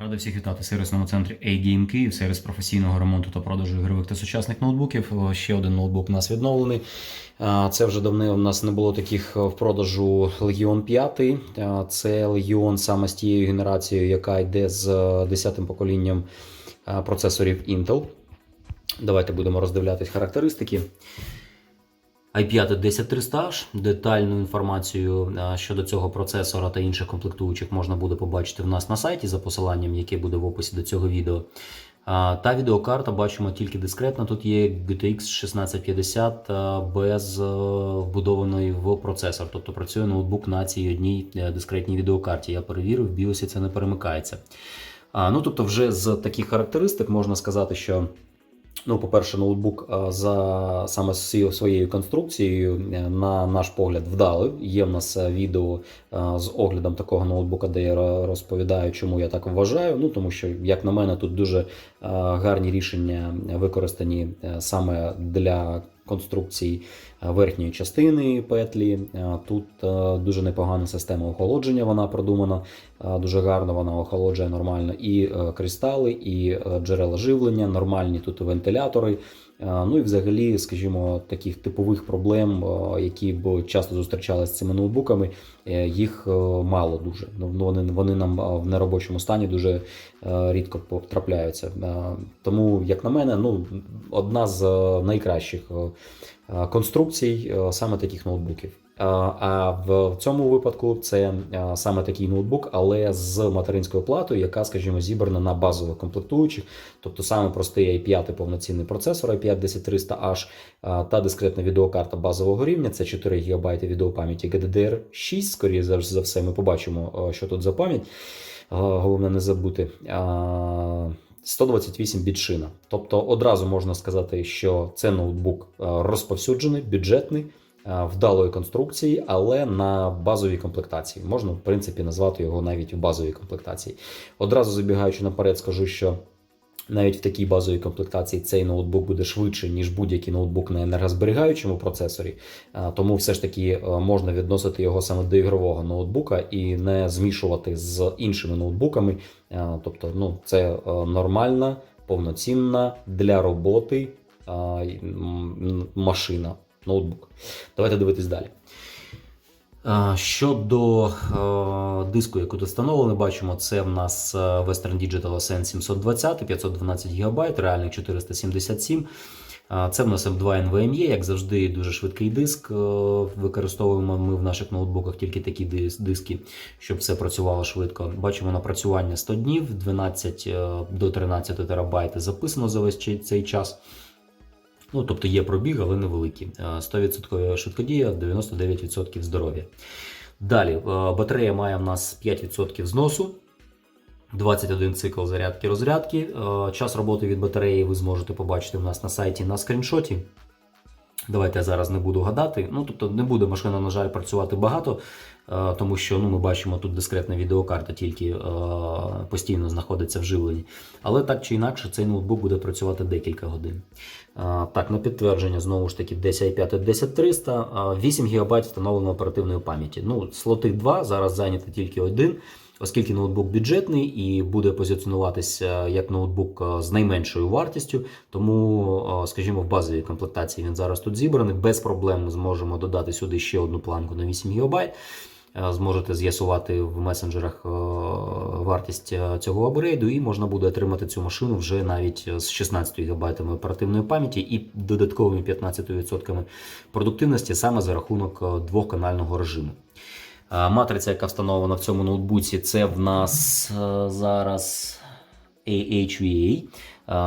Радий всіх вітати в сервісному центрі A-Game Київ, сервіс професійного ремонту та продажу ігрових та сучасних ноутбуків. Ще один ноутбук у нас відновлений. Це вже давно у нас не було таких в продажу Legion 5. Це Legion саме з тією генерацією, яка йде з 10-м поколінням процесорів Intel. Давайте будемо роздивлятись характеристики i5 10300H. Детальну інформацію е, щодо цього процесора та інших комплектуючих можна буде побачити в нас на сайті за посиланням, яке буде в описі до цього відео. Та відеокарта бачимо тільки дискретно. Тут є GTX 1650 е, без е, вбудованої в процесор. Тобто працює ноутбук на цій одній дискретній відеокарті. Я перевірив, в BIOS це не перемикається. Ну, тобто, вже з таких характеристик можна сказати, що. Ну, по-перше, ноутбук за саме своєю конструкцією, е, на наш погляд, вдалий. Є в нас е, відео з оглядом такого ноутбука, де я розповідаю, чому я так вважаю. Ну, тому що, як на мене, тут дуже гарні рішення використані е, саме для конструкції е, верхньої частини петлі. Е, Тут е, дуже непогана система охолодження, вона продумана е, дуже гарно, вона охолоджує нормально і кристали, і джерела живлення, нормальні тут вентилятори. Ну і взагалі, скажімо, таких типових проблем, які б часто зустрічалися з цими ноутбуками, їх мало дуже. Ну, Вони, вони нам в неробочому стані дуже рідко потрапляються. Тому, як на мене, ну, одна з найкращих конструкцій е, саме таких ноутбуків. Е, А в цьому випадку це е, саме такий ноутбук, але з материнською платою, яка, скажімо, зібрана на базових комплектуючих, тобто саме простий i5 повноцінний процесор i5 10300H е, та дискретна відеокарта базового рівня. Це 4 ГБ відеопам'яті GDDR6. Скоріше за- все, ми побачимо, е, що тут за пам'ять. Е, Головне не забути. А, 128 біт шина. Тобто одразу можна сказати, що це ноутбук е, розповсюджений, бюджетний, е, вдалої конструкції, але на базовій комплектації. Можна, в принципі, назвати його навіть в базовій комплектації. Одразу забігаючи наперед, скажу, що навіть в такій базовій комплектації цей ноутбук буде швидше, ніж будь-який ноутбук на енергозберігаючому процесорі. Тому все ж таки е, можна відносити його саме до ігрового ноутбука і не змішувати з іншими ноутбуками. Тобто, ну, це е, нормальна, повноцінна для роботи машина, ноутбук. Давайте дивитись далі. Е, Щодо е, диску, яку тут встановлено, бачимо, це в нас е, Western Digital Ascend 720, 512 ГБ, реальних 477. Е, Це в нас M2 NVMe, як завжди, дуже швидкий диск. Використовуємо ми в наших ноутбуках тільки такі диски, щоб все працювало швидко. Бачимо напрацювання 100 днів, 12 е, до 13 терабайт записано за весь цей час. Ну, тобто є пробіг, але невеликий. Е, 100% швидкодія, 99% здоров'я. Далі, е, батарея має в нас 5% зносу, 21 цикл зарядки розрядки. Е, Час роботи від батареї ви зможете побачити в нас на сайті на скріншоті. Давайте я зараз не буду гадати. Ну, тобто не буде машина, на жаль, працювати багато, тому що ну, ми бачимо тут дискретна відеокарта тільки е, постійно знаходиться в живленні. Але так чи інакше, цей ноутбук буде працювати декілька годин. Е, Так, на підтвердження, знову ж таки, 10 i5 10300, е, 8 ГБ встановлено оперативної пам'яті. Ну, слоти 2, зараз зайнято тільки один. Оскільки ноутбук бюджетний і буде позиціонуватися як ноутбук е, з найменшою вартістю, тому, е, скажімо, в базовій комплектації він зараз тут зібраний. Без проблем ми зможемо додати сюди ще одну планку на 8 ГБ. Е, Зможете з'ясувати в месенджерах е, вартість е, цього апгрейду, і можна буде отримати цю машину вже навіть з 16 ГБ оперативної пам'яті і додатковими 15% продуктивності саме за рахунок двохканального режиму. Матриця, яка встановлена в цьому ноутбуці, це в нас зараз AHVA.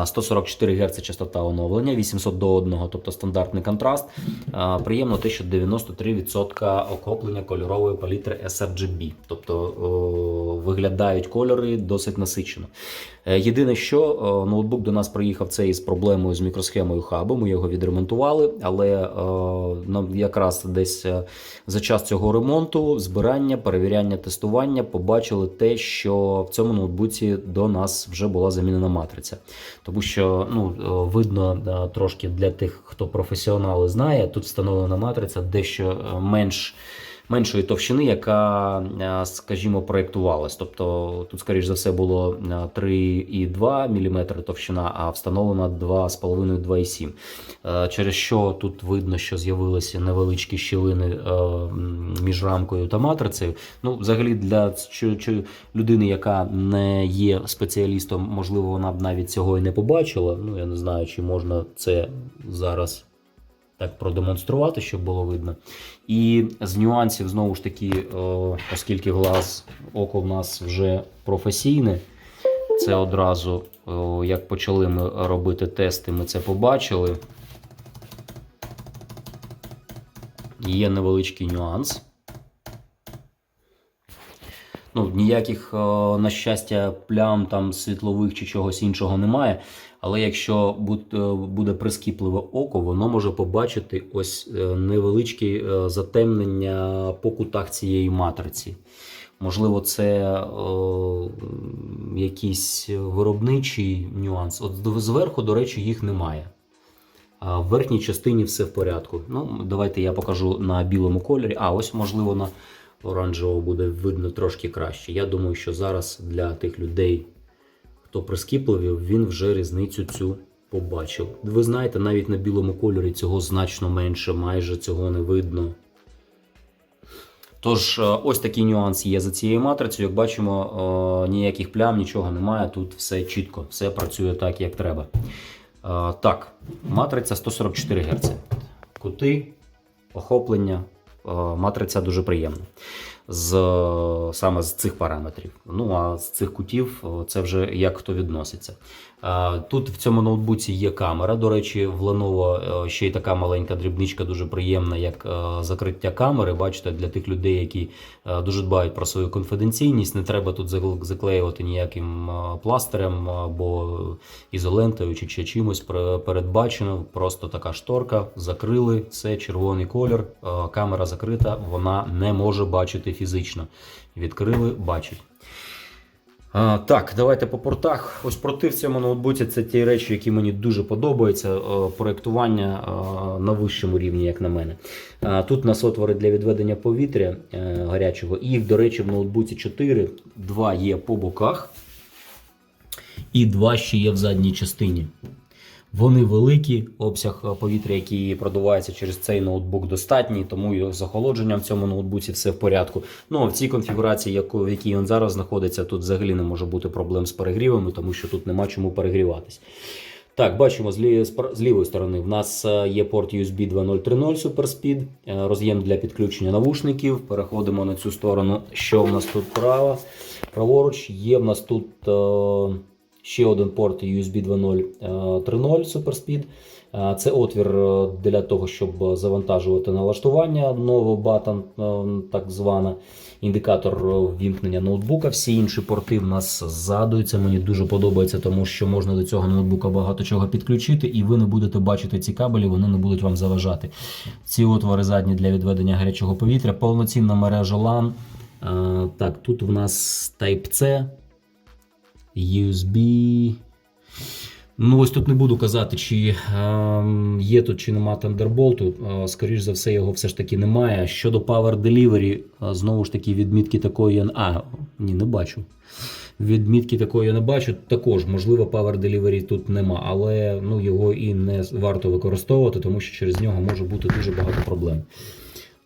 Е, 144 Гц частота оновлення, 800 до 1, тобто стандартний контраст. Е, Приємно те, що 93% охоплення кольорової палітри sRGB, тобто виглядають кольори досить насичено. Е, Єдине, що е, ноутбук до нас приїхав це із проблемою з мікросхемою хабу. Ми його відремонтували, але е, якраз десь е, за час цього ремонту, збирання, перевіряння, тестування побачили те, що в цьому ноутбуці до нас вже була замінена матриця. Тому що ну, е, видно е, трошки для тих, хто професіонали знає, тут встановлена матриця дещо е, менш меншої товщини, яка, е, скажімо, проєктувалась. Тобто тут, скоріш за все, було е, 3,2 мм товщина, а встановлена 2,5-2,7 Е, Через що тут видно, що з'явилися невеличкі щілини е, між рамкою та матрицею. Ну, взагалі, для людини, яка не є спеціалістом, можливо, вона б навіть цього і не побачила. Ну, я не знаю, чи можна це зараз так продемонструвати, щоб було видно. І з нюансів, знову ж таки, е, оскільки глаз око в нас вже професійне, це одразу, е, як почали ми робити тести, ми це побачили. Є невеличкий нюанс. Ну, ніяких, на щастя, плям там світлових чи чогось іншого немає. Але якщо е, буде прискіпливе око, воно може побачити ось е, невеличкі е, затемнення по кутах цієї матриці. Можливо, це е, якийсь виробничий нюанс. От зверху, до речі, їх немає. А в верхній частині все в порядку. Ну, давайте я покажу на білому кольорі. А ось, можливо, на оранжевому буде видно трошки краще. Я думаю, що зараз для тих людей, хто прискіпливі, він вже різницю цю побачив. Ви знаєте, навіть на білому кольорі цього значно менше, майже цього не видно. Тож, е, ось такий нюанс є за цією матрицею. Як бачимо, е, ніяких плям, нічого немає. Тут все чітко, все працює так, як треба. Е, Так, матриця 144 Гц. Кути, охоплення, матриця дуже приємна. З, саме з цих параметрів. Ну а з цих кутів це вже як хто відноситься. Тут в цьому ноутбуці є камера. До речі, в Lenovo ще й така маленька дрібничка, дуже приємна, як закриття камери. Бачите, для тих людей, які дуже дбають про свою конфіденційність, не треба тут закл- заклеювати ніяким пластирем або ізолентою чи, чи чимось передбачено. Просто така шторка, закрили, все червоний колір, камера закрита, вона не може бачити фізично. Відкрили, бачить. А, так, давайте по портах. Ось порти в цьому ноутбуці це ті речі, які мені дуже подобаються. Е, Проєктування е, на вищому рівні, як на мене. А, Тут у нас отвори для відведення повітря е, гарячого. Їх, до речі, в ноутбуці 4. Два є по боках, і два ще є в задній частині. Вони великі, обсяг повітря, який продувається через цей ноутбук, достатній, тому і з охолодженням в цьому ноутбуці все в порядку. Ну а в цій конфігурації, в якій він зараз знаходиться, тут взагалі не може бути проблем з перегрівами, тому що тут нема чому перегріватись. Так, бачимо з, лі... з лівої сторони. В нас е, є порт USB 2.0.3.0 SuperSpeed, роз'єм для підключення навушників. Переходимо на цю сторону. Що в нас тут право? Праворуч є в нас тут е, ще один порт USB 2.0 е, 3.0 SuperSpeed. Це отвір е, для того, щоб завантажувати налаштування, новий батон, е, так звана, індикатор е, ввімкнення ноутбука. Всі інші порти в нас. Це мені дуже подобається, тому що можна до цього ноутбука багато чого підключити, і ви не будете бачити ці кабелі, вони не будуть вам заважати. Ці отвори задні для відведення гарячого повітря, повноцінна мережа LAN. Так, тут в нас Type-C, USB. Ну, ось тут не буду казати, чи ем, є тут чи нема Thunderbolt. Е, Скоріш за все, його все ж таки немає. Щодо Power Delivery, е, знову ж таки, відмітки такої. я А, ні, не бачу. Відмітки такої я не бачу. Також, можливо, Power Delivery тут нема, але ну, його і не варто використовувати, тому що через нього може бути дуже багато проблем.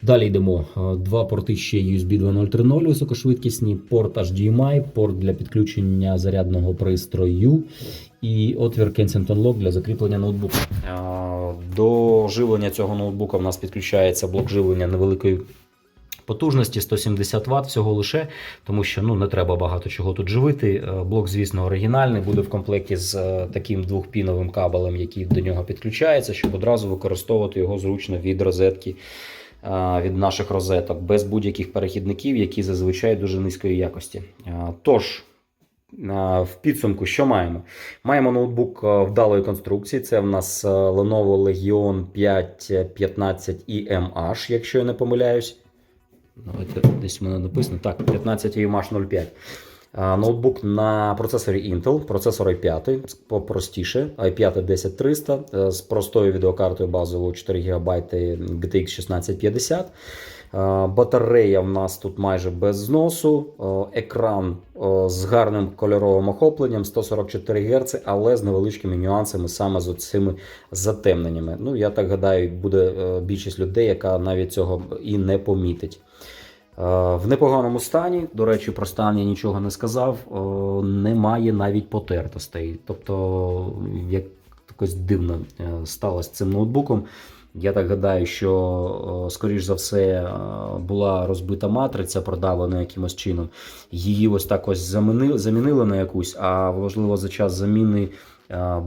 Далі йдемо. Е, Два порти ще USB 2.0.3.0 високошвидкісні, порт HDMI, порт для підключення зарядного пристрою і отвір Kensington Lock для закріплення ноутбука. Е, До живлення цього ноутбука в нас підключається блок живлення невеликої потужності 170 Вт всього лише, тому що ну, не треба багато чого тут живити. Е, Блок, звісно, оригінальний, буде в комплекті з таким двохпіновим кабелем, який до нього підключається, щоб одразу використовувати його зручно від розетки. Е, Від наших розеток без будь-яких перехідників, які зазвичай дуже низької якості. Е, Тож, е, в підсумку, що маємо? Маємо ноутбук вдалої конструкції. Це в нас Lenovo Legion 515 EMH, якщо я не помиляюсь. Давайте десь в мене написано. Так, 15 EMH 05. Ноутбук на процесорі Intel, процесор i5, попростіше, i5 10300 е, з простою відеокартою базовою 4 ГБ GTX 1650. Е, Батарея в нас тут майже без зносу, е, екран е, з гарним кольоровим охопленням 144 Гц, але з невеличкими нюансами саме з цими затемненнями. Ну, я так гадаю, буде більшість людей, яка навіть цього і не помітить. Е, В непоганому стані, до речі, про стан я нічого не сказав. е, Немає навіть потертостей. Тобто, як якось дивно е, сталося цим ноутбуком. Я так гадаю, що, скоріш за все, була розбита матриця, продавлена якимось чином. Її ось так ось замінили, замінили на якусь, а можливо за час заміни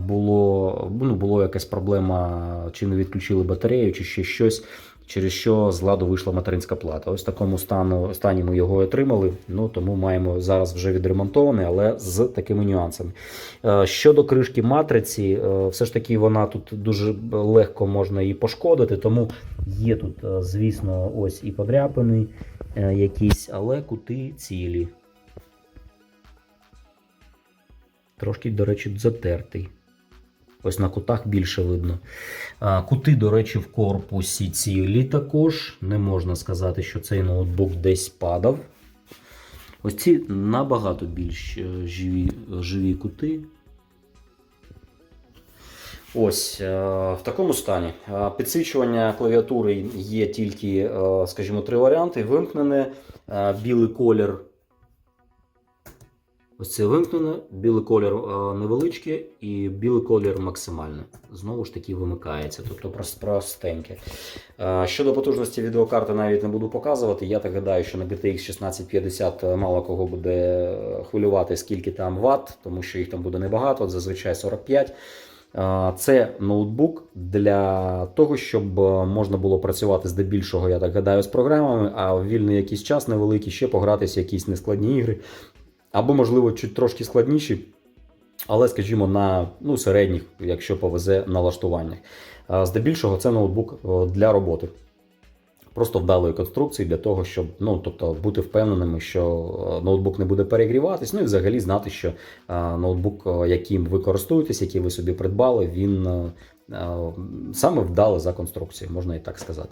було, ну, було якась проблема, чи не відключили батарею, чи ще щось, через що з ладу вийшла материнська плата. Ось в такому стану, стані ми його отримали, ну, тому маємо зараз вже відремонтований, але з такими нюансами. Е, Щодо кришки матриці, е, все ж таки вона тут дуже легко можна її пошкодити, тому є тут, е, звісно, ось і подряпини якісь, але кути цілі. Трошки, до речі, затертий. Ось на кутах більше видно. Кути, до речі, в корпусі цілі також. Не можна сказати, що цей ноутбук десь падав. Ось ці набагато більш е, живі, живі кути. Ось е, в такому стані. Підсвічування клавіатури є тільки, е, скажімо, три варіанти: вимкнене, білий колір. Ось це вимкнене, білий колір е, невеличкий і білий колір максимальний. Знову ж таки вимикається, тобто простеньке. Е, Щодо потужності відеокарти навіть не буду показувати. Я так гадаю, що на GTX 1650 мало кого буде е, хвилювати, скільки там ватт, тому що їх там буде небагато, зазвичай 45. Е, Це ноутбук для того, щоб можна було працювати здебільшого, я так гадаю, з програмами, а в вільний якийсь час невеликий ще погратися якісь нескладні ігри. Або, можливо, чуть трошки складніші, але, скажімо, на ну, середніх, якщо повезе налаштуваннях. Здебільшого це ноутбук для роботи. Просто вдалої конструкції для того, щоб ну, тобто, бути впевненими, що е, ноутбук не буде перегріватись, ну і взагалі знати, що е, ноутбук, е, яким ви користуєтесь, який ви собі придбали, він е, е, саме вдалий за конструкцією, можна і так сказати.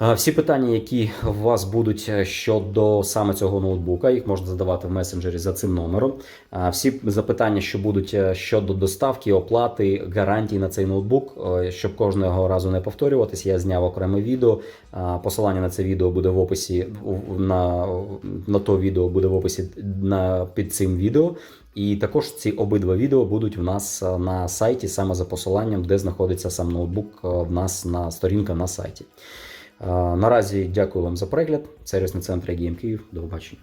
Всі питання, які у вас будуть е, щодо саме цього ноутбука, їх можна задавати в месенджері за цим номером. Всі запитання, що будуть е, щодо доставки, оплати, гарантій на цей ноутбук, е, щоб кожного разу не повторюватись, я зняв окреме відео. Посилання на це відео буде в описі на, на то відео буде в описі на, під цим відео. І також ці обидва відео будуть в нас на сайті саме за посиланням, де знаходиться сам ноутбук в нас на сторінка на сайті. Е, Наразі дякую вам за перегляд. Сервісний центр Game Київ. До побачення.